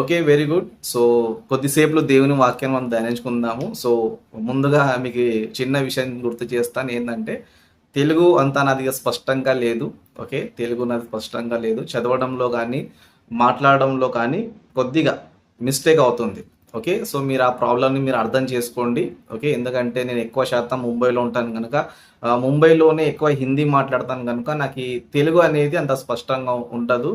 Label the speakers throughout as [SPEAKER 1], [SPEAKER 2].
[SPEAKER 1] Okay very good so కొద్దిసేపులో దేవుని వాక్యం మనం ధ్యానించుకుందాము. సో ముందుగా మీకు చిన్న విషయం గుర్తు చేస్తాను. ఏంటంటే తెలుగు అంత నాది స్పష్టంగా లేదు. ఓకే తెలుగు నాది స్పష్టంగా లేదు. చదవడంలో కానీ మాట్లాడడంలో కానీ కొద్దిగా మిస్టేక్ అవుతుంది. ఓకే సో మీరు ఆ ప్రాబ్లమ్ని మీరు అర్థం చేసుకోండి. ఓకే ఎందుకంటే నేను ఎక్కువ శాతం ముంబైలో ఉంటాను కనుక ముంబైలోనే ఎక్కువ హిందీ మాట్లాడతాను కనుక నాకు ఈ తెలుగు అనేది అంత స్పష్టంగా ఉండదు.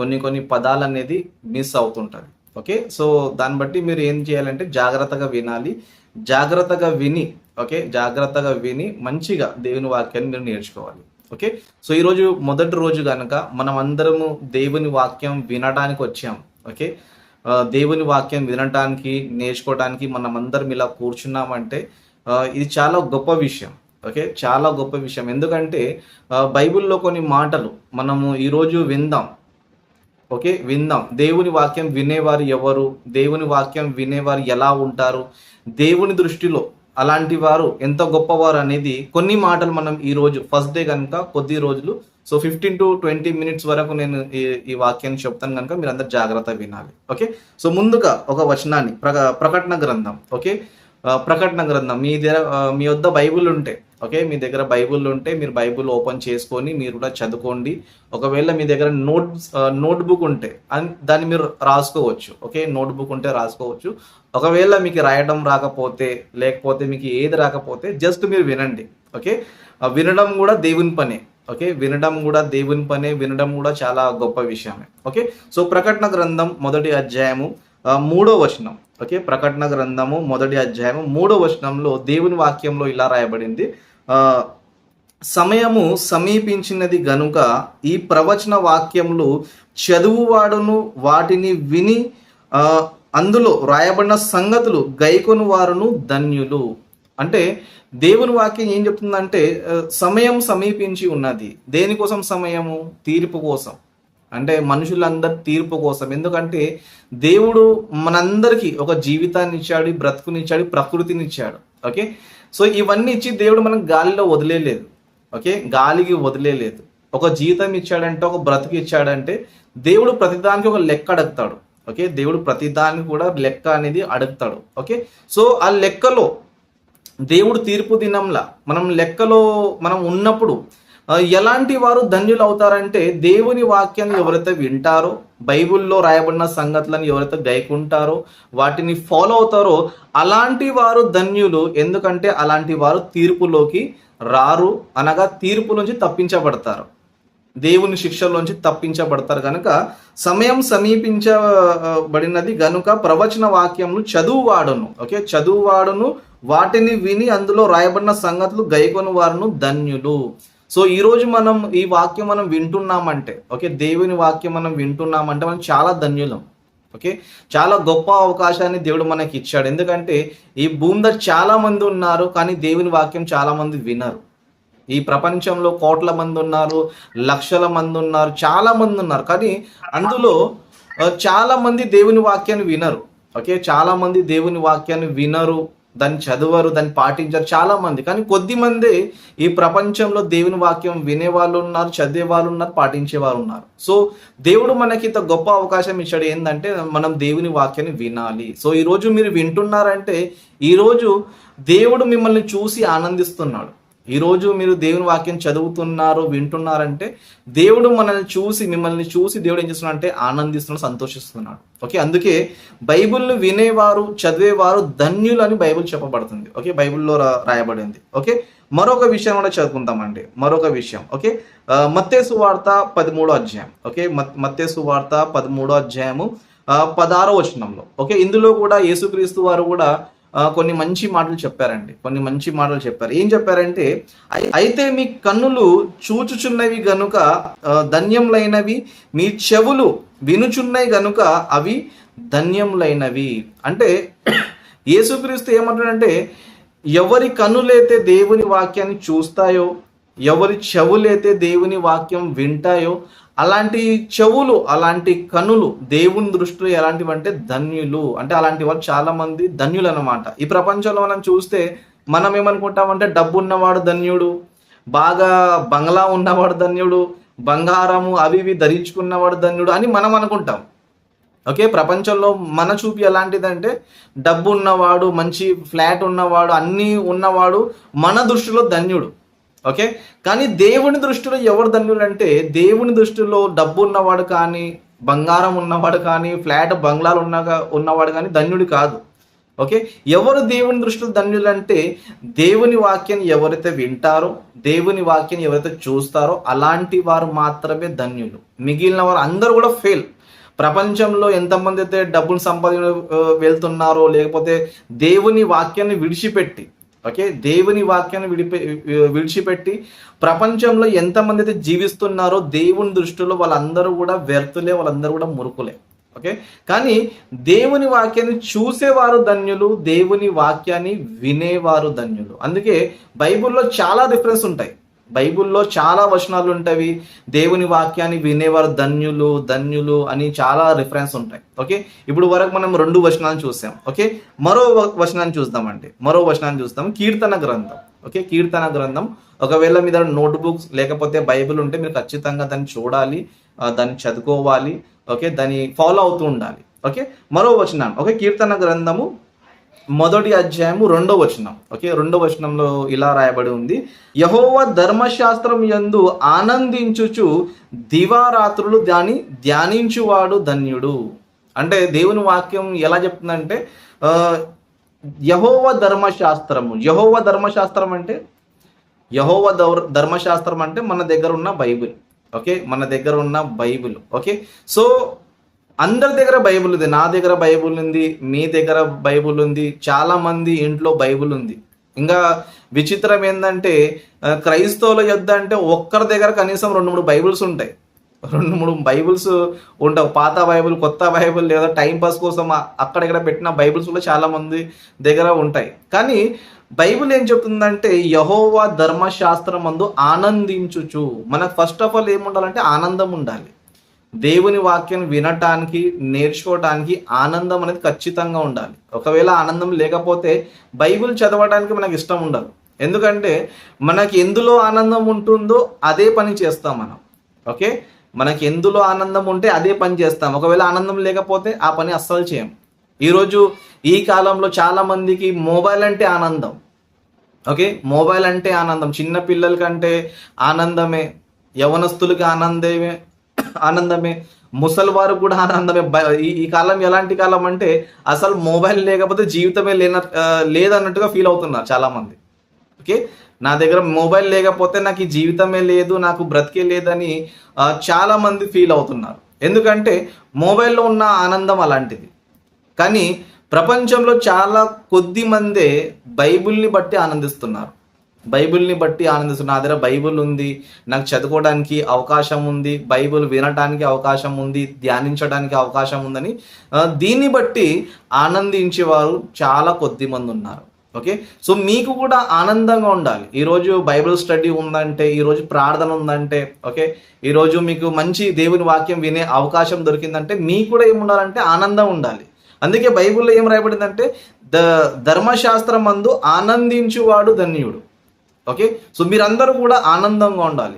[SPEAKER 1] కొన్ని కొన్ని పదాలు అనేది మిస్ అవుతుంటుంది. ఓకే సో దాన్ని బట్టి మీరు ఏం చేయాలంటే జాగ్రత్తగా వినాలి. జాగ్రత్తగా విని ఓకే జాగ్రత్తగా విని మంచిగా దేవుని వాక్యాన్ని మీరు నేర్చుకోవాలి. ఓకే సో ఈరోజు మొదటి రోజు కనుక మనం అందరము దేవుని వాక్యం వినడానికి వచ్చాం. ఓకే దేవుని వాక్యం వినటానికి నేర్చుకోవడానికి మనం అందరం ఇలా కూర్చున్నామంటే ఇది చాలా గొప్ప విషయం. ఓకే చాలా గొప్ప విషయం. ఎందుకంటే బైబిల్లో కొన్ని మాటలు మనము ఈరోజు విందాం. ఓకే విందాం. దేవుని వాక్యం వినేవారు ఎవరు? దేవుని వాక్యం వినేవారు ఎలా ఉంటారు? దేవుని దృష్టిలో అలాంటి వారు ఎంత గొప్పవారు అనేది కొన్ని మాటలు మనం ఈ రోజు ఫస్ట్ డే కనుక కొద్ది రోజులు so fifteen to twenty minutes వరకు నేను ఈ ఈ వాక్యాన్ని చెప్తాను కనుక మీరు అందరు జాగ్రత్త వినాలి. ఓకే? సో ముందుగా ఒక వచనాన్ని ప్రక ప్రకటన గ్రంథం. ఓకే? ప్రకటన గ్రంథం. మీ దగ్గర మీ వద్ద బైబుల్ ఉంటే ఓకే? మీ దగ్గర బైబుల్ ఉంటే మీరు బైబుల్ ఓపెన్ చేసుకొని మీరు కూడా చదువుకోండి. ఒకవేళ మీ దగ్గర నోట్ నోట్ బుక్ ఉంటే దాన్ని మీరు రాసుకోవచ్చు. ఓకే? నోట్ బుక్ ఉంటే రాసుకోవచ్చు. ఒకవేళ మీకు రాయడం రాకపోతే లేకపోతే మీకు ఏది రాకపోతే జస్ట్ మీరు వినండి. ఓకే? వినడం కూడా దేవుని పనే. ఓకే? వినడం కూడా దేవుని పనే. వినడం కూడా చాలా గొప్ప విషయమే. ఓకే? సో ప్రకటన గ్రంథం మొదటి అధ్యాయము మూడో వచనం. ఓకే? ప్రకటన గ్రంథము మొదటి అధ్యాయము మూడో వచనంలో దేవుని వాక్యంలో ఇలా రాయబడింది. సమయము సమీపించినది గనుక ఈ ప్రవచన వాక్యములు చదువువాడును వాటిని విని అందులో రాయబడిన సంగతులు గైకొను వారును ధన్యులు. అంటే దేవుని వాక్యం ఏం చెప్తుందంటే సమయం సమీపించి ఉన్నది. దేనికోసం సమయము? తీర్పు కోసం. అంటే మనుషులందరి తీర్పు కోసం. ఎందుకంటే దేవుడు మనందరికీ ఒక జీవితాన్ని ఇచ్చాడు బ్రతుకునిచ్చాడు ప్రకృతినిచ్చాడు ప్రకృతిని ఇచ్చాడు. ఓకే? సో ఇవన్నీ ఇచ్చి దేవుడు మనం గాలిలో వదిలేయలేదు. ఓకే? గాలికి వదిలేలేదు ఒక జీవితం ఇచ్చాడంటే ఒక బ్రతుకు ఇచ్చాడంటే దేవుడు ప్రతిదానికి ఒక లెక్క అడుగుతాడు. ఓకే? దేవుడు ప్రతిదానికి కూడా లెక్క అనేది అడుగుతాడు. ఓకే? సో ఆ లెక్కలో దేవుడు తీర్పు దినంలా మనం లెక్కలో మనం ఉన్నప్పుడు ఎలాంటి వారు ధన్యులు అవుతారంటే దేవుని వాక్యాన్ని ఎవరైతే వింటారో బైబిల్లో రాయబడిన సంగతులను ఎవరైతే గైకుంటారో వాటిని ఫాలో అవుతారో అలాంటి వారు ధన్యులు. ఎందుకంటే అలాంటి వారు తీర్పులోకి రారు. అనగా తీర్పు నుంచి తప్పించబడతారు. దేవుని శిక్షల్లోంచి తప్పించబడతారు. కనుక సమయం సమీపించబడినది గనుక ప్రవచన వాక్యములు చదువువాడును. ఓకే? చదువువాడును. వాటిని విని అందులో రాయబడిన సంగతులు గైకొని వారును ధన్యులు. సో ఈ రోజు మనం ఈ వాక్యం మనం వింటున్నామంటే ఓకే దేవుని వాక్యం మనం వింటున్నామంటే మనం చాలా ధన్యులం ఓకే? చాలా గొప్ప అవకాశాన్ని దేవుడు మనకి ఇచ్చాడు. ఎందుకంటే ఈ భూమి దగ్గర చాలా మంది ఉన్నారు కానీ దేవుని వాక్యం చాలా మంది వినరు. ఈ ప్రపంచంలో కోట్ల మంది ఉన్నారు లక్షల మంది ఉన్నారు చాలా మంది ఉన్నారు కానీ అందులో చాలా మంది దేవుని వాక్యాన్ని వినరు ఓకే? చాలా మంది దేవుని వాక్యాన్ని వినరు. దాన్ని చదవరు దాన్ని పాటించరు చాలా మంది కానీ కొద్ది మంది ఈ ప్రపంచంలో దేవుని వాక్యం వినే వాళ్ళు ఉన్నారు చదివే వాళ్ళు ఉన్నారు పాటించే వాళ్ళు ఉన్నారు. సో దేవుడు మనకి ఇంత గొప్ప అవకాశం ఇచ్చాడు ఏంటంటే మనం దేవుని వాక్యాన్ని వినాలి. సో ఈరోజు మీరు వింటున్నారంటే ఈరోజు దేవుడు మిమ్మల్ని చూసి ఆనందిస్తున్నాడు. ఈరోజు మీరు దేవుని వాక్యం చదువుతున్నారు వింటున్నారంటే దేవుడు మనల్ని చూసి మిమ్మల్ని చూసి దేవుడు ఏం చేస్తున్నాడు అంటే ఆనందిస్తున్నాడు సంతోషిస్తున్నాడు. ఓకే? అందుకే బైబిల్ను వినేవారు చదివేవారు ధన్యులు అని బైబిల్ చెప్పబడుతుంది. ఓకే? బైబిల్లో రాయబడింది ఓకే? మరొక విషయం కూడా చదువుకుంటామండి మరొక విషయం. ఓకే? మత్తేసు వార్త పదమూడో అధ్యాయం. ఓకే? మత్- మత్తేసు వార్త పదమూడో అధ్యాయము పదారో వచనంలో. ఓకే? ఇందులో కూడా యేసుక్రీస్తు వారు కూడా కొన్ని మంచి మాటలు చెప్పారండి. కొన్ని మంచి మాటలు చెప్పారు. ఏం చెప్పారంటే అయితే మీ కన్నులు చూచుచున్నవి గనుక ధన్యములైనవి. మీ చెవులు వినుచున్నవి గనుక అవి ధన్యములైనవి. అంటే యేసుక్రీస్తు ఏమంటాడంటే ఎవరి కన్నులైతే దేవుని వాక్యాన్ని చూస్తాయో ఎవరి చెవులైతే దేవుని వాక్యం వింటాయో అలాంటి చెవులు అలాంటి కనులు దేవుని దృష్టిలో ఎలాంటివి అంటే ధన్యులు. అంటే అలాంటి వాళ్ళు చాలా మంది ధన్యులు అన్నమాట ఈ ప్రపంచంలో మనం చూస్తే మనం ఏమనుకుంటామంటే డబ్బు ఉన్నవాడు ధన్యుడు బాగా బంగ్లా ఉన్నవాడు ధన్యుడు బంగారము అవి ఇవి ధరించుకున్నవాడు ధన్యుడు అని మనం అనుకుంటాం. ఓకే? ప్రపంచంలో మన చూపు ఎలాంటిదంటే డబ్బు ఉన్నవాడు మంచి ఫ్లాట్ ఉన్నవాడు అన్నీ ఉన్నవాడు మన దృష్టిలో ధన్యుడు. ఓకే? కానీ దేవుని దృష్టిలో ఎవరు ధన్యులు అంటే దేవుని దృష్టిలో డబ్బు ఉన్నవాడు కానీ బంగారం ఉన్నవాడు కానీ ఫ్లాట్ బంగ్లాలు ఉన్న ఉన్నవాడు కానీ ధన్యుడు కాదు. ఓకే? ఎవరు దేవుని దృష్టిలో ధన్యులు అంటే దేవుని వాక్యాన్ని ఎవరైతే వింటారో దేవుని వాక్యాన్ని ఎవరైతే చూస్తారో అలాంటి వారు మాత్రమే ధన్యులు. మిగిలిన వారు అందరూ కూడా ఫెయిల్. ప్రపంచంలో ఎంతమంది అయితే డబ్బులు సంపాదించ వెళ్తున్నారో లేకపోతే దేవుని వాక్యాన్ని విడిచిపెట్టి ఓకే? దేవుని వాక్యాన్ని విడిపే విడిచిపెట్టి ప్రపంచంలో ఎంతమంది అయితే జీవిస్తున్నారో దేవుని దృష్టిలో వాళ్ళందరూ కూడా వ్యర్థులే వాళ్ళందరూ కూడా మురుకులే ఓకే? కానీ దేవుని వాక్యాన్ని చూసేవారు ధన్యులు దేవుని వాక్యాన్ని వినేవారు ధన్యులు. అందుకే బైబిల్లో చాలా డిఫరెన్స్ ఉంటాయి. బైబిల్లో చాలా వచనాలు ఉంటాయి. దేవుని వాక్యాన్ని వినేవారు ధన్యులు ధన్యులు అని చాలా రిఫరెన్స్ ఉంటాయి. ఓకే? ఇప్పుడు వరకు మనం రెండు వచనాలు చూసాం. ఓకే? మరో వచనాన్ని చూద్దామండి. మరో వచనాన్ని చూస్తాం కీర్తన గ్రంథం. ఓకే? కీర్తన గ్రంథం. ఒకవేళ మీ దగ్గర నోట్బుక్స్ లేకపోతే బైబిల్ ఉంటే మీరు ఖచ్చితంగా దాన్ని చూడాలి. దాన్ని చదువుకోవాలి. ఓకే? దాన్ని ఫాలో అవుతూ ఉండాలి. ఓకే? మరో వచనం ఓకే? కీర్తన గ్రంథము మొదటి అధ్యాయము రెండో వచనం. ఓకే? రెండో వచనంలో ఇలా రాయబడి ఉంది. యహోవ ధర్మశాస్త్రం యందు ఆనందించుచు దివారాత్రులు దాన్ని ధ్యానించువాడు ధన్యుడు. అంటే దేవుని వాక్యం ఎలా చెప్తుందంటే యహోవ ధర్మశాస్త్రము. యహోవ ధర్మశాస్త్రం అంటే? యహోవ ధర్మశాస్త్రం అంటే మన దగ్గర ఉన్న బైబిల్. ఓకే? మన దగ్గర ఉన్న బైబిల్. ఓకే? సో అందరి దగ్గర బైబుల్ ఉంది నా దగ్గర బైబుల్ ఉంది మీ దగ్గర బైబుల్ ఉంది చాలా మంది ఇంట్లో బైబుల్ ఉంది. ఇంకా విచిత్రం ఏంటంటే క్రైస్తవుల యొద్ద అంటే ఒక్కరి దగ్గర కనీసం రెండు మూడు బైబుల్స్ ఉంటాయి. రెండు మూడు బైబుల్స్ ఉండవు పాత బైబుల్ కొత్త బైబుల్ లేదా టైం పాస్ కోసం అక్కడెక్కడ పెట్టిన బైబుల్స్ కూడా చాలా మంది దగ్గర ఉంటాయి. కానీ బైబుల్ ఏం చెప్తుందంటే యహోవా ధర్మశాస్త్రం మందు ఆనందించుచు. మనకు ఫస్ట్ ఆఫ్ ఆల్ ఏముండాలంటే ఆనందం ఉండాలి. దేవుని వాక్యం వినటానికి నేర్చుకోవటానికి ఆనందం అనేది ఖచ్చితంగా ఉండాలి. ఒకవేళ ఆనందం లేకపోతే బైబిల్ చదవడానికి మనకు ఇష్టం ఉండదు. ఎందుకంటే మనకి ఎందులో ఆనందం ఉంటుందో అదే పని చేస్తాం మనం. ఓకే? మనకి ఎందులో ఆనందం ఉంటే అదే పని చేస్తాం. ఒకవేళ ఆనందం లేకపోతే ఆ పని అస్సలు చేయం. ఈరోజు ఈ కాలంలో చాలా మందికి మొబైల్ అంటే ఆనందం. ఓకే? మొబైల్ అంటే ఆనందం. చిన్న పిల్లల కంటే ఆనందమే. యవనస్తులకి ఆనందమే. ఆనందమే. ముసలివారు కూడా ఆనందమే. ఈ కాలం ఎలాంటి కాలం అంటే అసలు మొబైల్ లేకపోతే జీవితమే లేన లేదన్నట్టుగా ఫీల్ అవుతున్నారు చాలా మంది ఓకే? నా దగ్గర మొబైల్ లేకపోతే నాకు ఈ జీవితమే లేదు నాకు బ్రతికే లేదని చాలా మంది ఫీల్ అవుతున్నారు. ఎందుకంటే మొబైల్లో ఉన్న ఆనందం అలాంటిది. కానీ ప్రపంచంలో చాలా కొద్ది మందే బైబిల్ని బట్టి ఆనందిస్తున్నారు. బైబిల్ని బట్టి ఆనందిస్తున్నా నా దగ్గర బైబిల్ ఉంది. నాకు చదువుకోవడానికి అవకాశం ఉంది. బైబిల్ వినడానికి అవకాశం ఉంది. ధ్యానించడానికి అవకాశం ఉందని దీన్ని బట్టి ఆనందించేవారు చాలా కొద్ది మంది ఉన్నారు. ఓకే? సో మీకు కూడా ఆనందంగా ఉండాలి. ఈరోజు బైబిల్ స్టడీ ఉందంటే ఈరోజు ప్రార్థన ఉందంటే ఓకే? ఈరోజు మీకు మంచి దేవుని వాక్యం వినే అవకాశం దొరికిందంటే మీకు కూడా ఏముండాలంటే ఆనందం ఉండాలి. అందుకే బైబిల్లో ఏం రాయబడిందంటే ద ధర్మశాస్త్రం మందు ఆనందించువాడు ధన్యుడు. ఓకే? సో మీరందరూ కూడా ఆనందంగా ఉండాలి.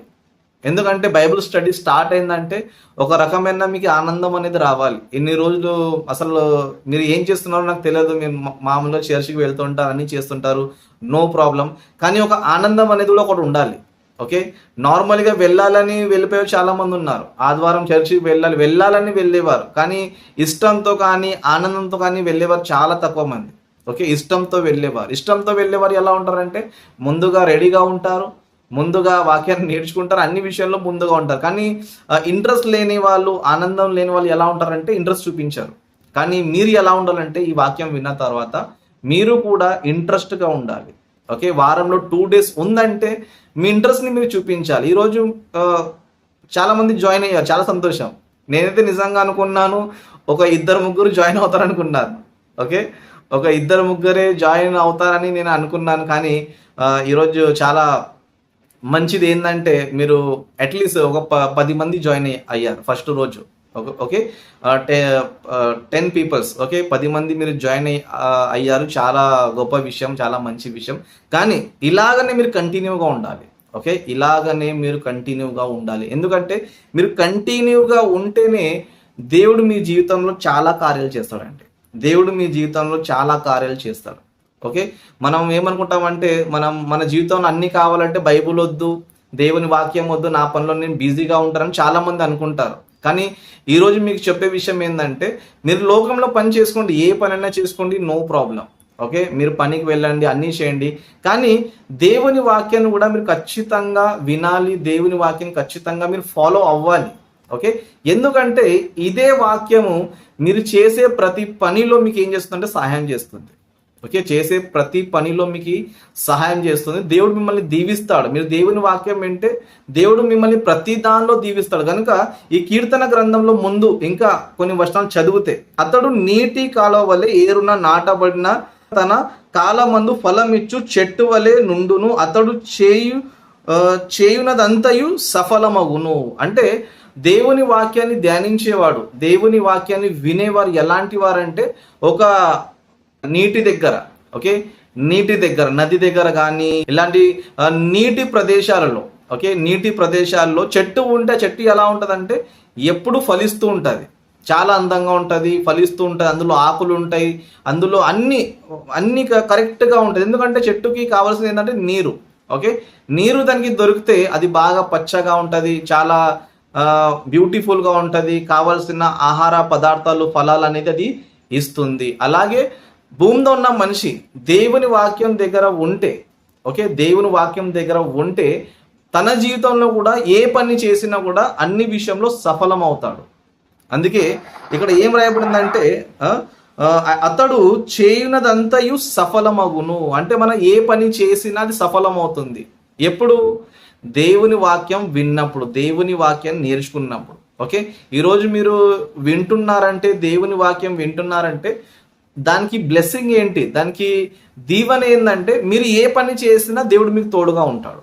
[SPEAKER 1] ఎందుకంటే బైబిల్ స్టడీ స్టార్ట్ అయిందంటే ఒక రకమైన మీకు ఆనందం అనేది రావాలి. ఎన్ని రోజులు అసలు మీరు ఏం చేస్తున్నారో నాకు తెలియదు. మీరు మామూలుగా చర్చికి వెళ్తుంటారు అన్నీ చేస్తుంటారు. No problem. కానీ ఒక ఆనందం అనేది కూడా ఒకటి ఉండాలి. ఓకే? నార్మల్గా వెళ్ళాలని వెళ్ళిపోయే చాలా మంది ఉన్నారు. ఆదివారం చర్చికి వెళ్ళాలి. వెళ్ళాలని వెళ్ళేవారు. కానీ ఇష్టంతో కానీ ఆనందంతో కానీ వెళ్ళేవారు చాలా తక్కువ మంది. ఓకే ఇష్టంతో వెళ్ళేవారు. ఇష్టంతో వెళ్ళేవారు ఎలా ఉంటారంటే ముందుగా రెడీగా ఉంటారు ముందుగా వాక్యాన్ని నేర్చుకుంటారు అన్ని విషయంలో ముందుగా ఉంటారు. కానీ ఇంట్రెస్ట్ లేని వాళ్ళు ఆనందం లేని వాళ్ళు ఎలా ఉంటారంటే ఇంట్రెస్ట్ చూపించారు. కానీ మీరు ఎలా ఉండాలంటే ఈ వాక్యం విన్న తర్వాత మీరు కూడా ఇంట్రెస్ట్గా ఉండాలి. ఓకే వారంలో టూ డేస్ ఉందంటే మీ ఇంట్రెస్ట్ని మీరు చూపించాలి. ఈరోజు చాలామంది జాయిన్ అయ్యారు చాలా సంతోషం. నేనైతే నిజంగా అనుకున్నాను ఒక ఇద్దరు ముగ్గురు జాయిన్ అవుతారు అనుకున్నాను ఓకే ఒక ఇద్దరు ముగ్గురే జాయిన్ అవుతారని నేను అనుకున్నాను కానీ ఈరోజు చాలా మంచిది ఏంటంటే మీరు అట్లీస్ట్ ఒక ప పది మంది జాయిన్ అయ్యారు ఫస్ట్ రోజు. Okay ten peoples okay? పది మంది మీరు జాయిన్ అయ్యారు. చాలా గొప్ప విషయం చాలా మంచి విషయం. కానీ ఇలాగనే మీరు కంటిన్యూగా ఉండాలి ఓకే? ఇలాగనే మీరు కంటిన్యూగా ఉండాలి. ఎందుకంటే మీరు కంటిన్యూగా ఉంటేనే దేవుడు మీ జీవితంలో చాలా కార్యాలు చేస్తాడండి. దేవుడు మీ జీవితంలో చాలా కార్యాలు చేస్తాడు. ఓకే? మనం ఏమనుకుంటామంటే మనం మన జీవితంలో అన్ని కావాలంటే బైబుల్ వద్దు దేవుని వాక్యం వద్దు నా పనిలో నేను బిజీగా ఉంటానని చాలామంది అనుకుంటారు. కానీ ఈరోజు మీకు చెప్పే విషయం ఏంటంటే మీరు లోకంలో పని చేసుకోండి ఏ పనైనా చేసుకోండి నో ప్రాబ్లం. ఓకే? మీరు పనికి వెళ్ళండి అన్నీ చేయండి. కానీ దేవుని వాక్యాన్ని కూడా మీరు ఖచ్చితంగా వినాలి దేవుని వాక్యం ఖచ్చితంగా మీరు ఫాలో అవ్వాలి. ఓకే? ఎందుకంటే ఇదే వాక్యము మీరు చేసే ప్రతి పనిలో మీకు ఏం చేస్తుందంటే సహాయం చేస్తుంది. ఓకే? చేసే ప్రతి పనిలో మీకు సహాయం చేస్తుంది. దేవుడు మిమ్మల్ని దీవిస్తాడు. మీరు దేవుని వాక్యం వింటే దేవుడు మిమ్మల్ని ప్రతి దానిలో దీవిస్తాడు. కనుక ఈ కీర్తన గ్రంథంలో ముందు ఇంకా కొన్ని వర్షాలు చదివితే అతడు నీటి కాలువ వలె ఏరున నాటబడిన తన కాలమందు ఫలమిచ్చు చెట్టు వలె నుండును. అతడు చేయు చేయునదంతయు సఫలమగును. అంటే దేవుని వాక్యాన్ని ధ్యానించేవాడు దేవుని వాక్యాన్ని వినేవారు ఎలాంటి వారంటే ఒక నీటి దగ్గర ఓకే? నీటి దగ్గర నది దగ్గర కానీ ఇలాంటి నీటి ప్రదేశాలలో ఓకే? నీటి ప్రదేశాల్లో చెట్టు ఉంటే చెట్టు ఎలా ఉంటుందంటే ఎప్పుడు ఫలిస్తూ ఉంటుంది. చాలా అందంగా ఉంటుంది ఫలిస్తూ ఉంటుంది అందులో ఆకులు ఉంటాయి అందులో అన్ని అన్ని కరెక్ట్గా ఉంటుంది. ఎందుకంటే చెట్టుకి కావాల్సింది ఏంటంటే నీరు ఓకే? నీరు దానికి దొరికితే అది బాగా పచ్చగా ఉంటుంది చాలా బ్యూటిఫుల్గా ఉంటుంది కావాల్సిన ఆహార పదార్థాలు ఫలాలు అనేది అది ఇస్తుంది. అలాగే భూమిలో ఉన్న మనిషి దేవుని వాక్యం దగ్గర ఉంటే ఓకే దేవుని వాక్యం దగ్గర ఉంటే తన జీవితంలో కూడా ఏ పని చేసినా కూడా అన్ని విషయంలో సఫలం అవుతాడు అందుకే ఇక్కడ ఏం రాయబడిందంటే అతడు చేయునదంతయు సఫలమగును. అంటే మనం ఏ పని చేసినా అది సఫలమవుతుంది. ఎప్పుడు? దేవుని వాక్యం విన్నప్పుడు దేవుని వాక్యం నేర్చుకున్నప్పుడు. ఓకే? ఈరోజు మీరు వింటున్నారంటే దేవుని వాక్యం వింటున్నారంటే దానికి బ్లెస్సింగ్ ఏంటి? దానికి దీవెన ఏంటంటే మీరు ఏ పని చేసినా దేవుడు మీకు తోడుగా ఉంటాడు.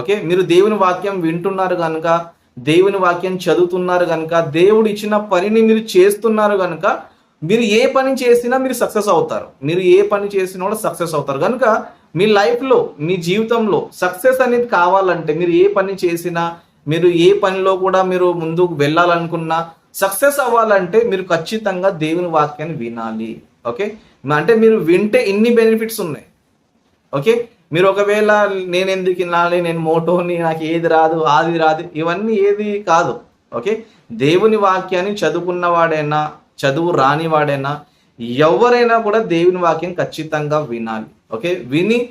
[SPEAKER 1] ఓకే? మీరు దేవుని వాక్యం వింటున్నారు కనుక దేవుని వాక్యం చదువుతున్నారు కనుక దేవుడు ఇచ్చిన పనిని మీరు చేస్తున్నారు కనుక మీరు ఏ పని చేసినా మీరు సక్సెస్ అవుతారు. మీరు ఏ పని చేసినా కూడా సక్సెస్ అవుతారు. కనుక మీ లైఫ్లో మీ జీవితంలో సక్సెస్ అనేది కావాలంటే మీరు ఏ పని చేసినా మీరు ఏ పనిలో కూడా మీరు ముందుకు వెళ్ళాలనుకున్నా సక్సెస్ అవ్వాలంటే మీరు ఖచ్చితంగా దేవుని వాక్యాన్ని వినాలి. ఓకే? అంటే మీరు వింటే ఇన్ని బెనిఫిట్స్ ఉన్నాయి. ఓకే? మీరు ఒకవేళ నేను ఎందుకు వినాలి నేను మోటోని నాకు ఏది రాదు ఆది రాదు ఇవన్నీ ఏది కాదు. ఓకే? దేవుని వాక్యాన్ని చదువుకున్న వాడైనా చదువు రాని వాడైనా ఎవరైనా కూడా దేవుని వాక్యం ఖచ్చితంగా వినాలి. ఓకే? విని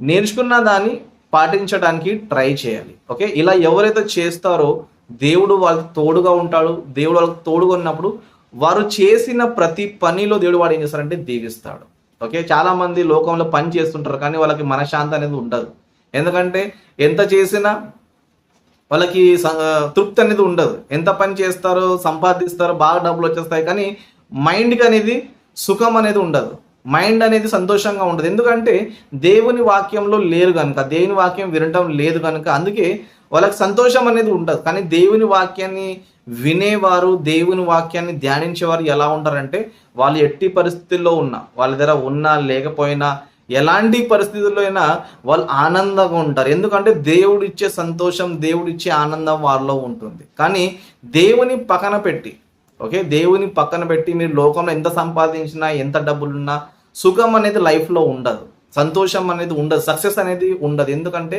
[SPEAKER 1] నేర్చుకున్న దాన్ని పాటించడానికి ట్రై చేయాలి. ఓకే? ఇలా ఎవరైతే చేస్తారో దేవుడు వాళ్ళకి తోడుగా ఉంటాడు దేవుడు వాళ్ళకి తోడుగా ఉన్నప్పుడు వారు చేసిన ప్రతి పనిలో దేవుడు వాడు ఏం చేస్తారంటే దీవిస్తాడు. ఓకే? చాలా మంది లోకంలో పని చేస్తుంటారు కానీ వాళ్ళకి మనశ్శాంతి అనేది ఉండదు. ఎందుకంటే ఎంత చేసినా వాళ్ళకి తృప్తి అనేది ఉండదు. ఎంత పని చేస్తారో సంపాదిస్తారో బాగా డబ్బులు వచ్చేస్తాయి కానీ మైండ్కి అనేది సుఖం అనేది ఉండదు. మైండ్ అనేది సంతోషంగా ఉండదు. ఎందుకంటే దేవుని వాక్యంలో లేరు కనుక దేవుని వాక్యం వినటం లేదు కనుక అందుకే వాళ్ళకి సంతోషం అనేది ఉండదు. కానీ దేవుని వాక్యాన్ని వినేవారు దేవుని వాక్యాన్ని ధ్యానించేవారు ఎలా ఉంటారంటే వాళ్ళు ఎట్టి పరిస్థితుల్లో ఉన్నా వాళ్ళ దగ్గర ఉన్నా లేకపోయినా ఎలాంటి పరిస్థితుల్లో అయినా వాళ్ళు ఆనందంగా ఉంటారు. ఎందుకంటే దేవుడిచ్చే సంతోషం దేవుడిచ్చే ఆనందం వాళ్ళలో ఉంటుంది. కానీ దేవుని పక్కన పెట్టి ఓకే? దేవుని పక్కన పెట్టి మీరు లోకంలో ఎంత సంపాదించినా ఎంత డబ్బులున్నా సుఖం అనేది లైఫ్లో ఉండదు. సంతోషం అనేది ఉండదు. సక్సెస్ అనేది ఉండదు. ఎందుకంటే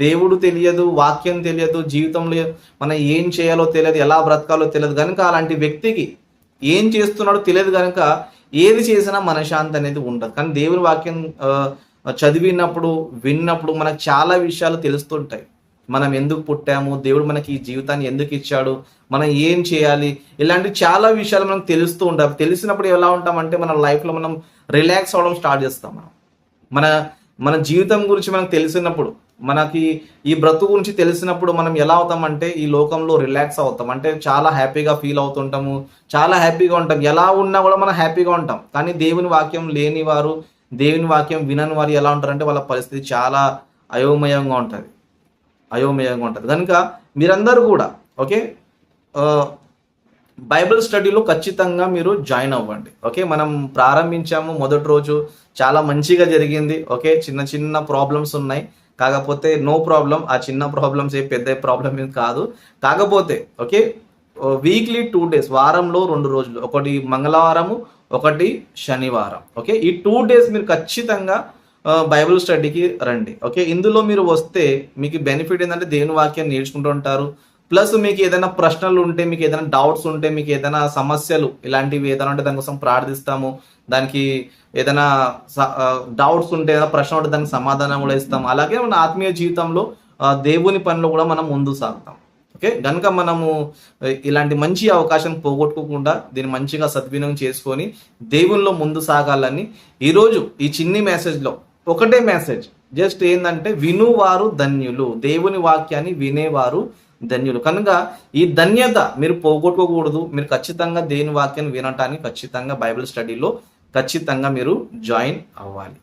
[SPEAKER 1] దేవుడు తెలియదు వాక్యం తెలియదు జీవితంలో మనం ఏం చేయాలో తెలియదు ఎలా బ్రతకాలో తెలియదు. కనుక అలాంటి వ్యక్తికి ఏం చేస్తున్నాడో తెలియదు కనుక ఏది చేసినా మనశాంతి అనేది ఉండదు. కానీ దేవుని వాక్యం చదివినప్పుడు విన్నప్పుడు మనకు చాలా విషయాలు తెలుస్తుంటాయి. మనం ఎందుకు పుట్టాము? దేవుడు మనకి ఈ జీవితాన్ని ఎందుకు ఇచ్చాడు? మనం ఏం చేయాలి? ఇలాంటి చాలా విషయాలు మనకు తెలుస్తూ ఉంటాం. తెలిసినప్పుడు ఎలా ఉంటామంటే మన లైఫ్లో మనం రిలాక్స్ అవ్వడం స్టార్ట్ చేస్తాం మనం. మన మన జీవితం గురించి మనకు తెలిసినప్పుడు మనకి ఈ బ్రతుకు గురించి తెలిసినప్పుడు మనం ఎలా అవుతామంటే ఈ లోకంలో రిలాక్స్ అవుతాం. అంటే చాలా హ్యాపీగా ఫీల్ అవుతుంటాము. చాలా హ్యాపీగా ఉంటాం. ఎలా ఉన్నా కూడా మనం హ్యాపీగా ఉంటాం. కానీ దేవుని వాక్యం లేని వారు దేవుని వాక్యం వినని వారు ఎలా ఉంటారంటే వాళ్ళ పరిస్థితి చాలా అయోమయంగా ఉంటుంది. అయోమయంగా ఉంటుంది. కనుక మీరందరూ కూడా ఓకే? బైబిల్ స్టడీలో ఖచ్చితంగా మీరు జాయిన్ అవ్వండి. ఓకే? మనం ప్రారంభించాము మొదటి రోజు చాలా మంచిగా జరిగింది. ఓకే? చిన్న చిన్న ప్రాబ్లమ్స్ ఉన్నాయి. కాకపోతే నో ప్రాబ్లం ఆ చిన్న ప్రాబ్లమ్స్ ఏ పెద్ద ప్రాబ్లం ఏం కాదు. కాకపోతే ఓకే? వీక్లీ టూ డేస్ వారంలో రెండు రోజులు ఒకటి మంగళవారము ఒకటి శనివారం. ఓకే? ఈ టూ డేస్ మీరు ఖచ్చితంగా బైబిల్ స్టడీకి రండి. ఓకే ఇందులో మీరు వస్తే మీకు బెనిఫిట్ ఏంటంటే దేవుని వాక్యం నేర్చుకుంటూ ఉంటారు. ప్లస్ మీకు ఏదైనా ప్రశ్నలు ఉంటే మీకు ఏదైనా డౌట్స్ ఉంటే మీకు ఏదైనా సమస్యలు ఇలాంటివి ఏదైనా ఉంటే దానికోసం ప్రార్థిస్తాము. దానికి ఏదైనా డౌట్స్ ఉంటే ఏదైనా ప్రశ్న ఉంటే దానికి సమాధానం కూడా ఇస్తాం అలాగే మన ఆత్మీయ జీవితంలో దేవుని పనిలో కూడా మనం ముందు సాగుతాం. ఓకే కనుక మనము ఇలాంటి మంచి అవకాశం పోగొట్టుకోకుండా దీన్ని మంచిగా సద్వినియోగం చేసుకొని దేవుల్లో ముందు సాగాలని ఈరోజు ఈ చిన్ని మెసేజ్లో ఒకటే మెసేజ్ జస్ట్ ఏంటంటే వినువారు ధన్యులు. దేవుని వాక్యాన్ని వినేవారు ధన్యులు. కనుక ఈ ధన్యత మీరు పోగొట్టుకోకూడదు. మీరు ఖచ్చితంగా దేవుని వాక్యాన్ని వినటానికి ఖచ్చితంగా బైబిల్ స్టడీలో ఖచ్చితంగా మీరు జాయిన్ అవ్వాలి.